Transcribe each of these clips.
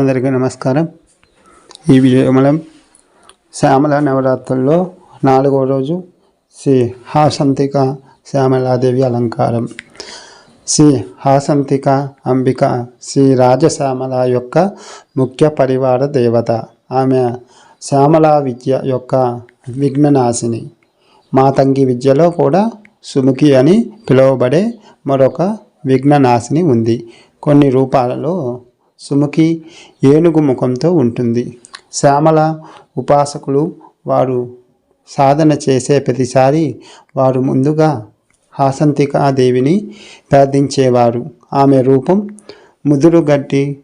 అందరికీ నమస్కారం. ఈ వీడియో మనం శ్యామల నవరాత్రుల్లో నాలుగో రోజు శ్రీ హాసంతిక శ్యామలాదేవి అలంకారం. శ్రీ హాసంతిక అంబిక శ్రీ రాజశ్యామల యొక్క ముఖ్య పరివార దేవత. ఆమె శ్యామల విద్య యొక్క విఘ్ననాశిని. మాతంగి విద్యలో కూడా సుముఖి అని పిలువబడే మరొక విఘ్ననాశిని ఉంది. కొన్ని రూపాలలో సుముఖి ఏనుగు ముఖంతో ఉంటుంది. శ్యామల ఉపాసకులు వారు సాధన చేసే ప్రతిసారి వారు ముందుగా హాసంతికా దేవిని ప్రార్థించేవారు. ఆమె రూపం ముదురు గడ్డి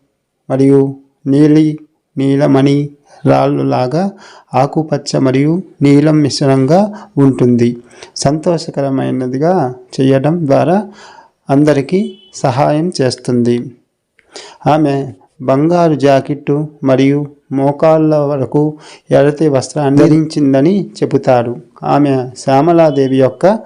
మరియు నీలి నీలమణి రాళ్ళులాగా ఆకుపచ్చ మరియు నీలం మిశ్రంగా ఉంటుంది. సంతోషకరమైనదిగా చేయడం ద్వారా అందరికీ సహాయం చేస్తుంది. ఆమె బంగారు జాకెట్టు మరియు మోకాళ్ళ వరకు ఎడతి వస్త్రాన్ని ధరించిందని చెబుతారు ఆమె శ్యామలాదేవి యొక్క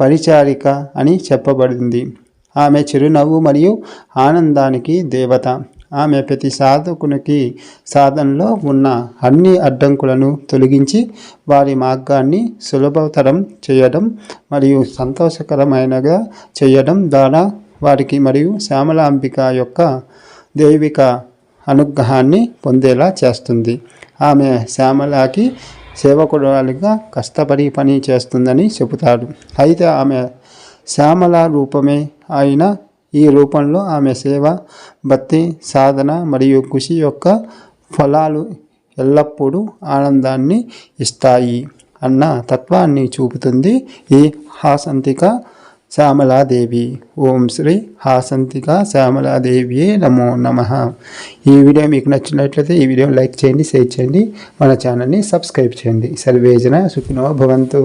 పరిచారిక అని చెప్పబడింది. ఆమె చిరునవ్వు మరియు ఆనందానికి దేవత. ఆమె ప్రతి సాధకునికి సాధనలో ఉన్న అన్ని అడ్డంకులను తొలగించి వారి మార్గాన్ని సులభతరం చేయడం మరియు సంతోషకరమైనగా చేయడం ద్వారా వారికి మరియు శ్యామలాంబిక యొక్క దైవిక అనుగ్రహాన్ని పొందేలా చేస్తుంది. ఆమె శ్యామలాకి సేవకురాలిగా కష్టపడి పని చేస్తుందని చెబుతారు అయితే ఆమె శ్యామల రూపమే అయిన ఈ రూపంలో ఆమె సేవ భక్తి సాధన మరియు కృషి యొక్క ఫలాలు ఎల్లప్పుడూ ఆనందాన్ని ఇస్తాయి అన్న తత్వాన్ని చూపుతుంది ఈ హాసంతిక శ్యామలాదేవి ఓం శ్రీ హాసంతిక శ్యామలాదేవి నమో నమ ఈ వీడియో మీకు నచ్చినట్లయితే ఈ వీడియో లైక్ చేయండి షేర్ చేయండి మన ఛానల్ని సబ్స్క్రైబ్ చేయండి. సర్వేజన సుఖినో భవంతు.